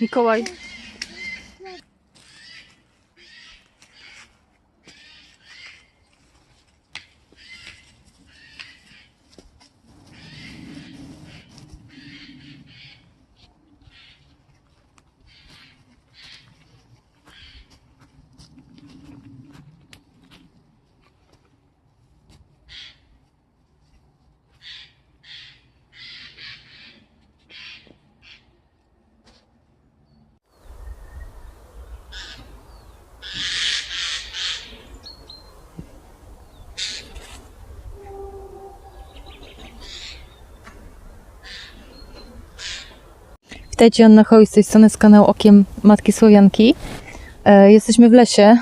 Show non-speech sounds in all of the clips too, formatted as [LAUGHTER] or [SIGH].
いかわいい。Witajcie, Anna Hoj z tej strony z kanału Okiem Matki Słowianki. E, jesteśmy w lesie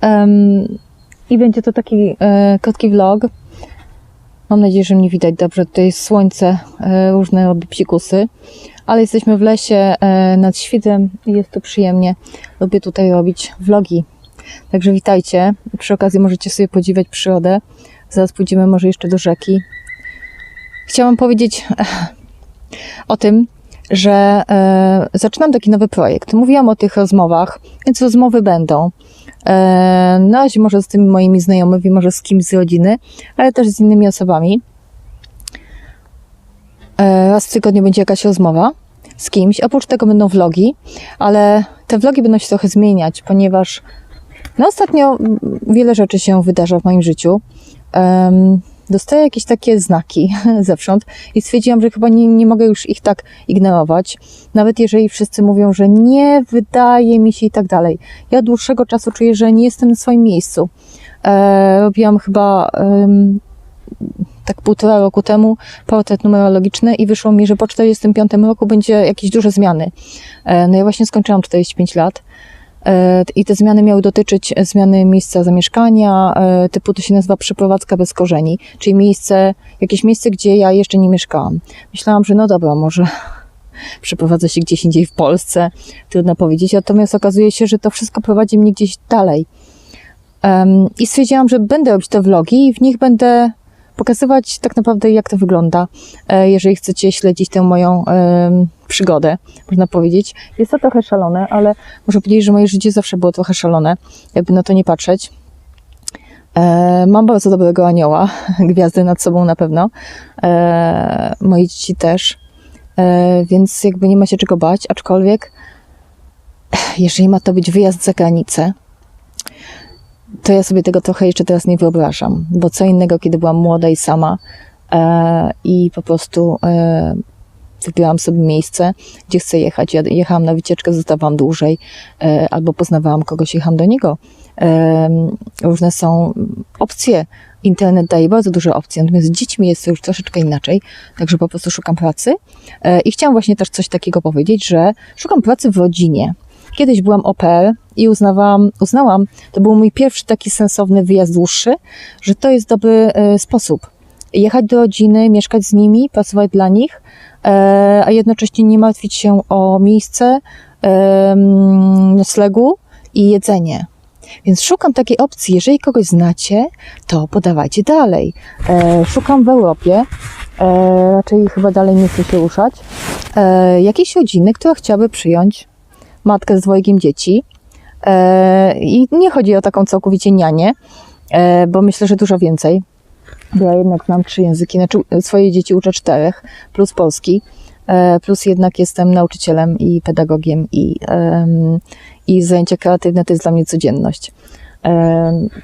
[LAUGHS] i będzie to taki e, krótki vlog. Mam nadzieję, że mnie widać dobrze. Tutaj jest słońce, e, różne robi psikusy, ale jesteśmy w lesie e, nad świtem i jest tu przyjemnie. Lubię tutaj robić vlogi. Także witajcie. Przy okazji możecie sobie podziwiać przyrodę. Zaraz pójdziemy może jeszcze do rzeki. Chciałam powiedzieć [LAUGHS] o tym, że e, zaczynam taki nowy projekt. Mówiłam o tych rozmowach, więc rozmowy będą. E, na razie może z tymi moimi znajomymi, może z kimś z rodziny, ale też z innymi osobami. E, raz w tygodniu będzie jakaś rozmowa z kimś. Oprócz tego będą vlogi, ale te vlogi będą się trochę zmieniać, ponieważ no ostatnio wiele rzeczy się wydarza w moim życiu. Em, dostaję jakieś takie znaki [LAUGHS] zewsząd i stwierdziłam, że chyba nie, nie mogę już ich tak ignorować. Nawet jeżeli wszyscy mówią, że nie, wydaje mi się i tak dalej. Ja dłuższego czasu czuję, że nie jestem na swoim miejscu. E, robiłam chyba em, tak półtora roku temu portret numerologiczny i wyszło mi, że po 45 roku będzie jakieś duże zmiany. E, no ja właśnie skończyłam 45 lat. E, I te zmiany miały dotyczyć zmiany miejsca zamieszkania, e, typu to się nazywa przeprowadzka bez korzeni, czyli miejsce, jakieś miejsce, gdzie ja jeszcze nie mieszkałam. Myślałam, że no dobra, może [LAUGHS] przeprowadzę się gdzieś indziej w Polsce, trudno powiedzieć, natomiast okazuje się, że to wszystko prowadzi mnie gdzieś dalej. I stwierdziłam, że będę robić te vlogi i w nich będę pokazywać tak naprawdę, jak to wygląda, e, jeżeli chcecie śledzić tę moją przygodę, można powiedzieć. Jest to trochę szalone, ale muszę powiedzieć, że moje życie zawsze było trochę szalone, jakby na to nie patrzeć. E, mam bardzo dobrego anioła, [LAUGHS] gwiazdy nad sobą na pewno, e, moje dzieci też, więc jakby nie ma się czego bać, aczkolwiek jeżeli ma to być wyjazd za granicę, to ja sobie tego trochę jeszcze teraz nie wyobrażam, bo co innego, kiedy byłam młoda i sama e, i po prostu e, wybierałam sobie miejsce, gdzie chcę jechać. Ja jechałam na wycieczkę, zostawałam dłużej, e, albo poznawałam kogoś, jechałam do niego. E, różne są opcje. Internet daje bardzo duże opcje, natomiast z dziećmi jest to już troszeczkę inaczej, także po prostu szukam pracy. E, I chciałam właśnie też coś takiego powiedzieć, że szukam pracy w rodzinie. Kiedyś byłam pair i uznawałam, uznałam, to był mój pierwszy taki sensowny wyjazd dłuższy, że to jest dobry e, sposób. Jechać do rodziny, mieszkać z nimi, pracować dla nich, e, a jednocześnie nie martwić się o miejsce e, noclegu i jedzenie. Więc szukam takiej opcji. Jeżeli kogoś znacie, to podawajcie dalej. E, szukam w Europie, e, raczej chyba dalej nie chcę się ruszać, e, jakiejś rodziny, która chciałaby przyjąć matkę z dwojgiem dzieci. E, I nie chodzi o taką całkowicie nianię, e, bo myślę, że dużo więcej. Ja jednak znam trzy języki, znaczy swoje dzieci uczę czterech, plus polski, e, plus jednak jestem nauczycielem i pedagogiem i, i zajęcia kreatywne to jest dla mnie codzienność.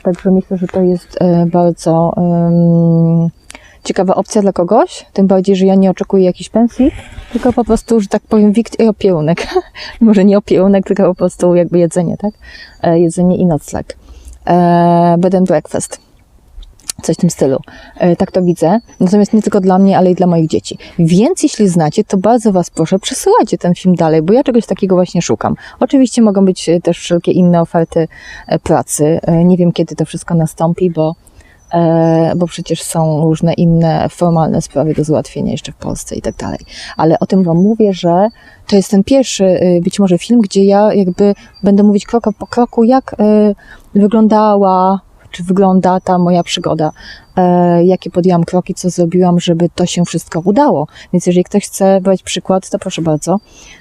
Także myślę, że to jest e, bardzo ciekawa opcja dla kogoś, tym bardziej, że ja nie oczekuję jakiejś pensji, tylko po prostu, że tak powiem, wikt i opiełunek. [LAUGHS] Może nie opiełunek, tylko po prostu jakby jedzenie, tak? E, Jedzenie i nocleg. E, Bed and breakfast. Coś w tym stylu. E, Tak to widzę. Natomiast nie tylko dla mnie, ale i dla moich dzieci. Więc jeśli znacie, to bardzo Was proszę, przesyłajcie ten film dalej, bo ja czegoś takiego właśnie szukam. Oczywiście mogą być e, też wszelkie inne oferty e, pracy. E, Nie wiem, kiedy to wszystko nastąpi, bo e, bo przecież są różne inne formalne sprawy do załatwienia jeszcze w Polsce i tak dalej. Ale o tym Wam mówię, że to jest ten pierwszy y, być może film, gdzie ja jakby będę mówić krok po kroku, jak y, wyglądała wygląda ta moja przygoda, e, jakie podjęłam kroki, co zrobiłam, żeby to się wszystko udało. Więc jeżeli ktoś chce brać przykład, to proszę bardzo.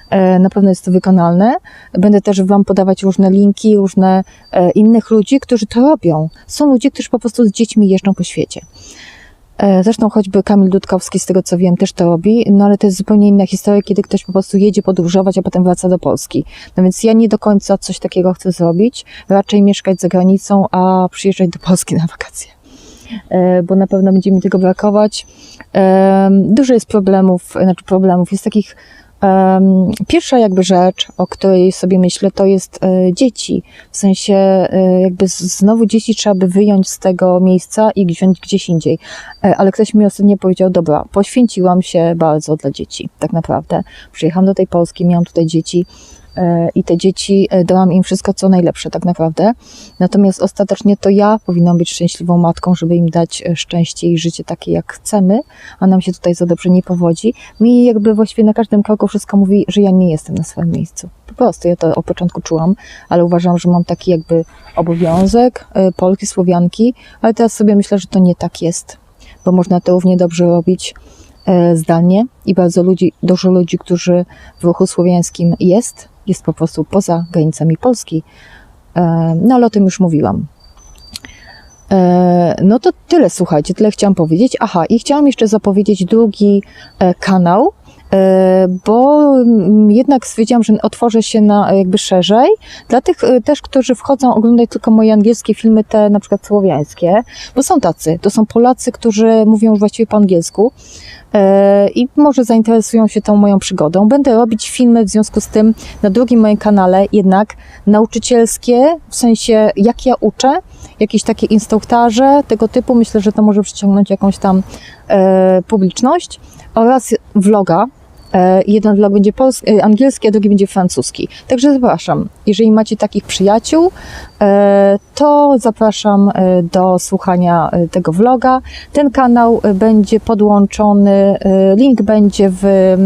E, na pewno jest to wykonalne. Będę też Wam podawać różne linki, różne e, innych ludzi, którzy to robią. Są ludzie, którzy po prostu z dziećmi jeżdżą po świecie. E, Zresztą choćby Kamil Dudkowski, z tego co wiem, też to robi, no ale to jest zupełnie inna historia, kiedy ktoś po prostu jedzie podróżować, a potem wraca do Polski. No więc ja nie do końca coś takiego chcę zrobić, raczej mieszkać za granicą, a przyjeżdżać do Polski na wakacje. E, Bo na pewno będzie mi tego brakować. E, Dużo jest problemów, znaczy problemów, jest takich Pierwsza jakby rzecz, o której sobie myślę, to jest e, dzieci. W sensie e, jakby znowu dzieci trzeba by wyjąć z tego miejsca i wziąć gdzieś indziej. E, Ale ktoś mi ostatnio powiedział, dobra, poświęciłam się bardzo dla dzieci, tak naprawdę. Przyjechałam do tej Polski, miałam tutaj dzieci i te dzieci, e, dałam im wszystko, co najlepsze, tak naprawdę. Natomiast ostatecznie to ja powinnam być szczęśliwą matką, żeby im dać e, szczęście i życie takie, jak chcemy, a nam się tutaj za dobrze nie powodzi. Mi jakby właściwie na każdym kroku wszystko mówi, że ja nie jestem na swoim miejscu. Po prostu ja to od początku czułam, ale uważam, że mam taki jakby obowiązek e, Polki, Słowianki, ale teraz sobie myślę, że to nie tak jest, bo można to równie dobrze robić e, zdalnie i bardzo ludzi, dużo ludzi, którzy w ruchu słowiańskim jest, jest po prostu poza granicami Polski. E, No ale o tym już mówiłam. E, No to tyle, słuchajcie, tyle chciałam powiedzieć. Aha, i chciałam jeszcze zapowiedzieć drugi e, kanał, bo mm, jednak stwierdziłam, że otworzę się na e, jakby szerzej. Dla tych e, też, którzy wchodzą oglądać tylko moje angielskie filmy, te na przykład słowiańskie, bo są tacy, to są Polacy, którzy mówią już właściwie po angielsku e, i może zainteresują się tą moją przygodą. Będę robić filmy w związku z tym na drugim moim kanale, jednak nauczycielskie, w sensie jak ja uczę, jakieś takie instruktaże tego typu. Myślę, że to może przyciągnąć jakąś tam e, publiczność oraz vloga. E, jeden vlog będzie e, angielski, a drugi będzie francuski. Także zapraszam. Jeżeli macie takich przyjaciół, to zapraszam e, do słuchania e, tego vloga. Ten kanał e, będzie podłączony, e, link będzie w,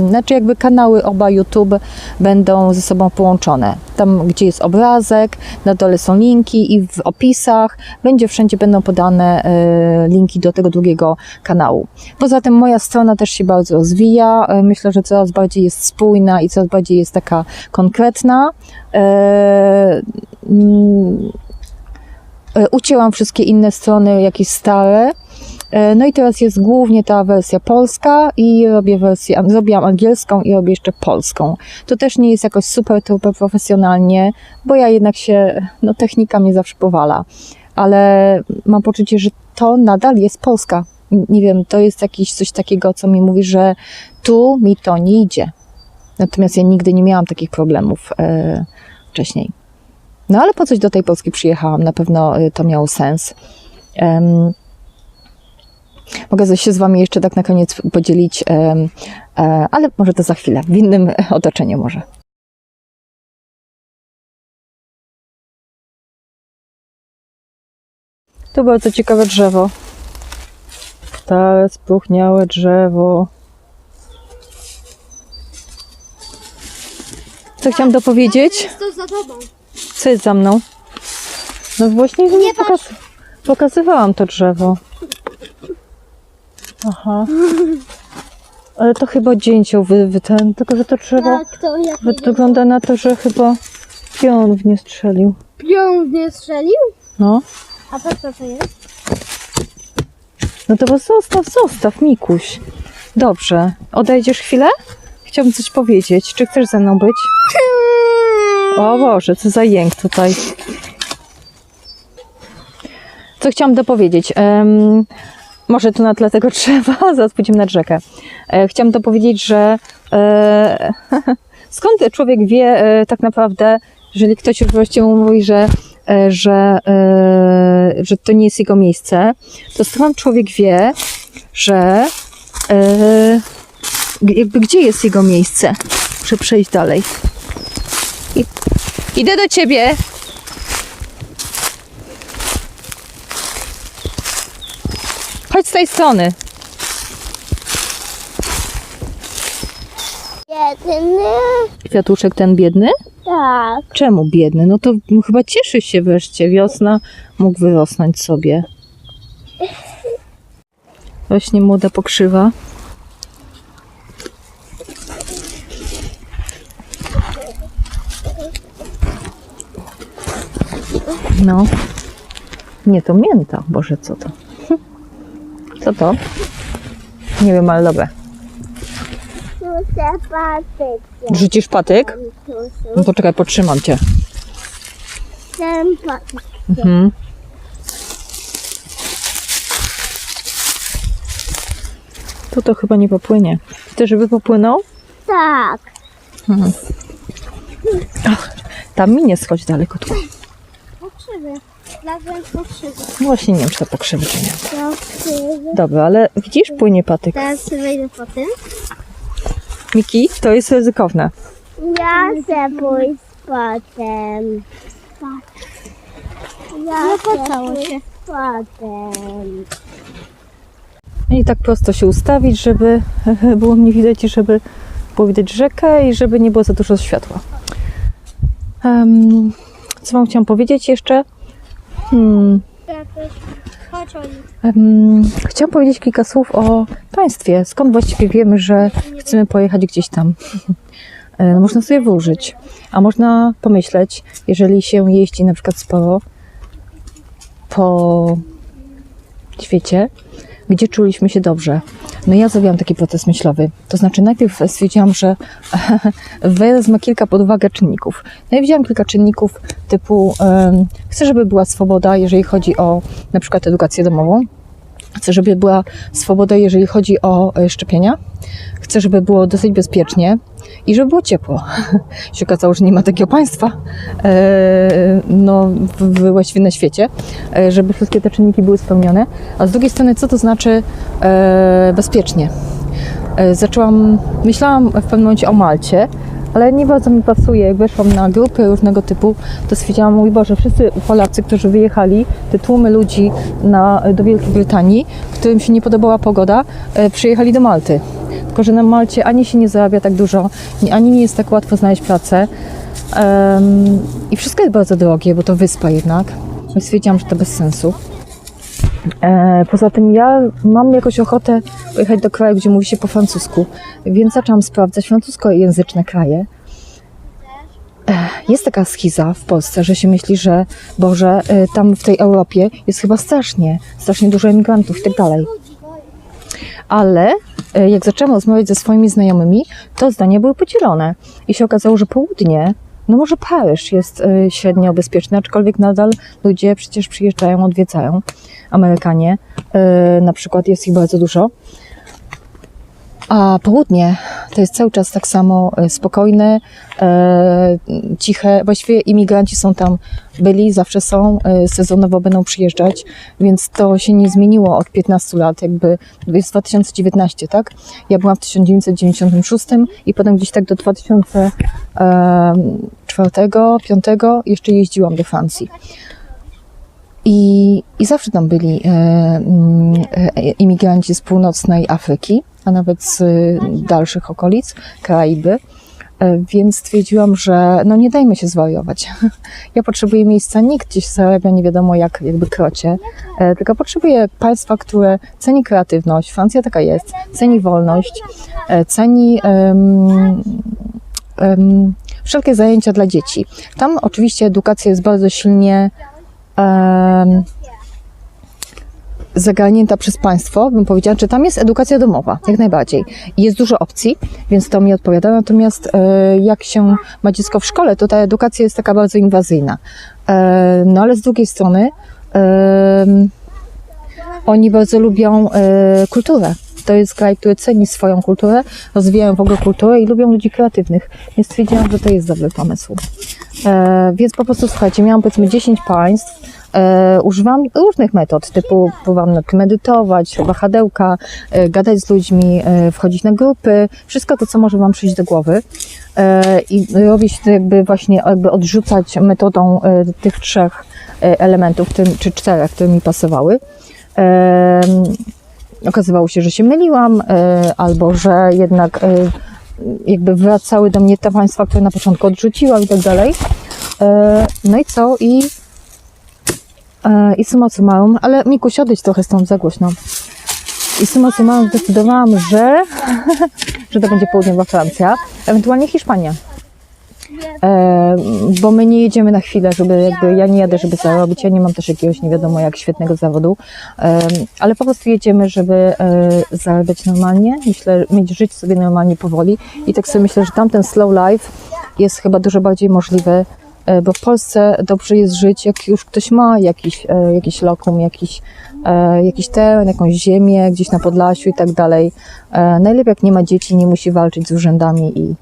znaczy jakby kanały oba YouTube będą ze sobą połączone. Tam, gdzie jest obrazek, na dole są linki i w opisach będzie wszędzie będą podane e, linki do tego drugiego kanału. Poza tym moja strona też się bardzo rozwija. E, Myślę, że coraz bardziej jest spójna i coraz bardziej jest taka konkretna. E, mm, e, Ucięłam wszystkie inne strony, jakieś stare. E, No i teraz jest głównie ta wersja polska i robię wersję, zrobiłam angielską i robię jeszcze polską. To też nie jest jakoś super, super profesjonalnie, bo ja jednak się, no technika mnie zawsze powala. Ale mam poczucie, że to nadal jest Polska. Nie wiem, to jest jakieś coś takiego, co mi mówi, że tu mi to nie idzie. Natomiast ja nigdy nie miałam takich problemów e, wcześniej. No ale po coś do tej Polski przyjechałam, na pewno e, to miało sens. Em, Mogę się z Wami jeszcze tak na koniec podzielić, e, ale może to za chwilę, w innym otoczeniu może. Tu bardzo ciekawe drzewo. Stare, spróchniałe drzewo. Co chciałam dopowiedzieć? Jest to za tobą. Co jest za mną? No właśnie nie pokaz pokazywałam to drzewo. Aha. Ale to chyba dzień cię wy, wy ten, tylko że to drzewo Tak, to jak wy, wygląda na to, że chyba pion w nie strzelił. pion nie strzelił? No. A to co to jest? No to bo zostaw, zostaw, Mikuś. Dobrze. Odejdziesz chwilę? Chciałbym coś powiedzieć. Czy chcesz ze mną być? O Boże, co za jęk tutaj. Co chciałam dopowiedzieć? Em, może tu na tle tego [LAUGHS] drzewa, zaraz pójdziemy nad rzekę. E, chciałam dopowiedzieć, że e, [LAUGHS] skąd człowiek wie e, tak naprawdę, jeżeli ktoś właściwie mu mówi, że, e, że, e, że to nie jest jego miejsce, to skąd człowiek wie, że e, jakby gdzie jest jego miejsce? Muszę przejść dalej. I, idę do ciebie. Chodź z tej strony. biedny. Kwiatuszek ten biedny? Tak. Czemu biedny? No to chyba cieszy się wreszcie. Wiosna mógł wyrosnąć sobie. Rośnie młoda pokrzywa. No. Nie, to mięta. Boże, co to? Hm. Co to? Nie wiem, ale dobre. Muszę patrzeć. Rzucisz patyk? No to czekaj, potrzymam cię. Ten patyk. Mhm. Tu to chyba nie popłynie. Chcesz, żeby popłynął? Tak. Tam mi nie schodź daleko. Tu. Pokrzywy. Razem pokrzywy. No właśnie nie wiem, czy to pokrzywy, czy nie. Pokrzywy. Dobra, ale widzisz, płynie patyk. Teraz wejdę po tym. Miki, to jest ryzykowne. Ja chcę pójść potem. Ja chcę pójść potem. I tak prosto się ustawić, żeby [LAUGHS] było mnie widać i żeby było widać rzekę i żeby nie było za dużo światła. Em, co Wam chciałam powiedzieć jeszcze? Hmm. Em, Chciałam powiedzieć kilka słów o państwie. Skąd właściwie wiemy, że chcemy pojechać gdzieś tam? [LAUGHS] E, no, Można sobie wyłożyć, a można pomyśleć, jeżeli się jeździ na przykład sporo po świecie, gdzie czuliśmy się dobrze. No ja zrobiłam taki proces myślowy. To znaczy najpierw stwierdziłam, że [LAUGHS] wezmę kilka pod uwagę czynników. No i kilka czynników typu em, chcę, żeby była swoboda, jeżeli chodzi o na przykład edukację domową. Chcę, żeby była swoboda, jeżeli chodzi o e, szczepienia. Chcę, żeby było dosyć bezpiecznie i żeby było ciepło. [LAUGHS] się okazało, że nie ma takiego państwa e, no, właściwie na świecie, e, żeby wszystkie te czynniki były spełnione. A z drugiej strony, co to znaczy bezpiecznie? Zaczęłam, myślałam w pewnym momencie o Malcie, ale nie bardzo mi pasuje. Jak weszłam na grupy różnego typu, to stwierdziłam, mój Boże, wszyscy Polacy, którzy wyjechali, te tłumy ludzi na, do Wielkiej Brytanii, którym się nie podobała pogoda, e, przyjechali do Malty. Tylko, że na Malcie ani się nie zarabia tak dużo, ni- ani nie jest tak łatwo znaleźć pracę. I wszystko jest bardzo drogie, bo to wyspa jednak. Stwierdziłam, że to bez sensu. E, Poza tym ja mam jakoś ochotę pojechać do kraju, gdzie mówi się po francusku, więc zaczęłam sprawdzać francuskojęzyczne kraje. E, Jest taka schiza w Polsce, że się myśli, że Boże, e, tam w tej Europie jest chyba strasznie, strasznie dużo emigrantów i tak dalej. Ale jak zaczęłam rozmawiać ze swoimi znajomymi, to zdania były podzielone. I się okazało, że południe, no może Paryż jest e, średnio bezpieczny, aczkolwiek nadal ludzie przecież przyjeżdżają, odwiedzają. Amerykanie, e, na przykład jest ich bardzo dużo. A południe to jest cały czas tak samo e, spokojne, e, ciche. Właściwie imigranci są tam, byli, zawsze są, e, sezonowo będą przyjeżdżać, więc to się nie zmieniło od 15 lat, jakby jest 2019, tak? Ja byłam w 1996 i potem gdzieś tak do 2004-2005 jeszcze jeździłam do Francji. I, I zawsze tam byli e, mm, e, imigranci z północnej Afryki, a nawet z dalszych okolic, Karaiby. E, Więc stwierdziłam, że no nie dajmy się zwariować. [LAUGHS] Ja potrzebuję miejsca, nikt gdzieś zarabia nie wiadomo jak, jakby krocie, tylko potrzebuję państwa, które ceni kreatywność. Francja taka jest, ceni wolność, ceni em, em, wszelkie zajęcia dla dzieci. Tam oczywiście edukacja jest bardzo silnie zagarnięta przez państwo, bym powiedziała, że tam jest edukacja domowa, jak najbardziej. Jest dużo opcji, więc to mi odpowiada. Natomiast e, jak się ma dziecko w szkole, to ta edukacja jest taka bardzo inwazyjna. E, no ale z drugiej strony oni bardzo lubią e, kulturę. To jest kraj, który ceni swoją kulturę, rozwijają w ogóle kulturę i lubią ludzi kreatywnych. Więc stwierdziłam, że to jest dobry pomysł. E, więc po prostu słuchajcie, miałam powiedzmy 10 państw, e, używam różnych metod, typu próbowałam na tym medytować, wahadełka, e, gadać z ludźmi, e, wchodzić na grupy, wszystko to, co może Wam przyjść do głowy. E, I robić jakby właśnie jakby odrzucać metodą e, tych trzech e, elementów, którym, czy czterech, które mi pasowały. Em, okazywało się, że się myliłam, e, albo że jednak e, jakby wracały do mnie te państwa, które na początku odrzuciłam i tak dalej. E, no i co? I, i summa summarum, ale Mikuś, odejdź trochę stąd za głośno. I summa summarum zdecydowałam, że, [LAUGHS] że to będzie południowa Francja, ewentualnie Hiszpania. E, bo my nie jedziemy na chwilę, żeby jakby, ja nie jadę, żeby zarobić, ja nie mam też jakiegoś nie wiadomo jak świetnego zawodu, e, ale po prostu jedziemy, żeby e, zarabiać normalnie, myślę, mieć żyć sobie normalnie powoli. I tak sobie myślę, że tamten slow life jest chyba dużo bardziej możliwy, e, bo w Polsce dobrze jest żyć, jak już ktoś ma jakiś, e, jakiś lokum, jakiś, e, jakiś teren, jakąś ziemię gdzieś na Podlasiu i tak dalej. E, najlepiej jak nie ma dzieci, nie musi walczyć z urzędami i,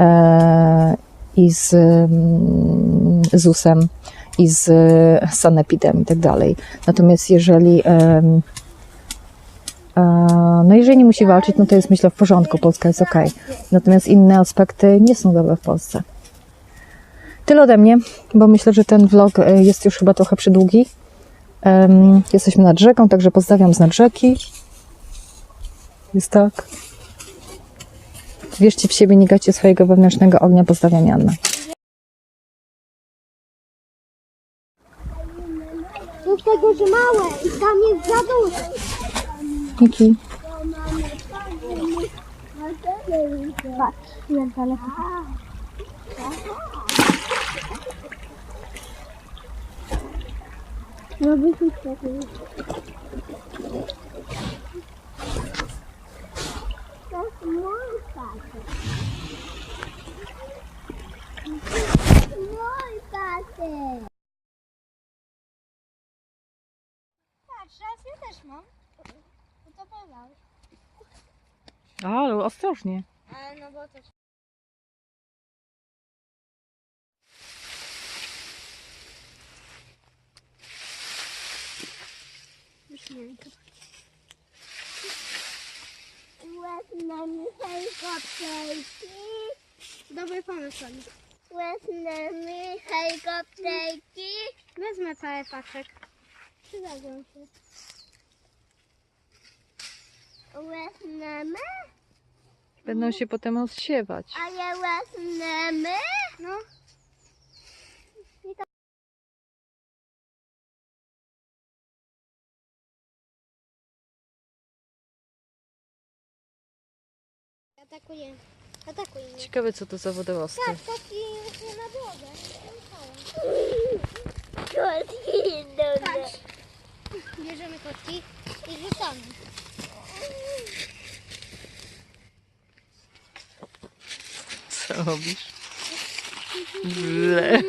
e, i z mm, ZUS-em i z sanepidem i tak dalej. Natomiast jeżeli e, no jeżeli nie musi walczyć, no to jest myślę w porządku, Polska jest ok. Natomiast inne aspekty nie są dobre w Polsce. Tyle ode mnie, bo myślę, że ten vlog e, jest już chyba trochę przydługi. Jesteśmy nad rzeką, także pozdrawiam z nad rzeki. Jest tak. Wierzcie w siebie, nie gacie swojego wewnętrznego ognia. Pozdrawiam Janna. Do tego, że małe i tam jest za duże. Miki. Patrz, jak daleko. No wyszło świetnie. To jest mój patyk. Patrz, raz ja też mam. To podałeś. Ale ostrożnie. Ale no bo to... Śmiesznie. Wezmę mi helikopterki. Dobry pomysł, Oli. Wezmę mi helikopterki. Wezmę cały paczek. Przydadzą się. Wezmemy? Będą się potem rozsiewać. Ale wezmemy? No. Atakuje. Atakuje mnie. Ciekawe, co to za wodorosty. Tak, taki na drogę. Patrz. Bierzemy kotki i rzucamy. Co robisz? Ble.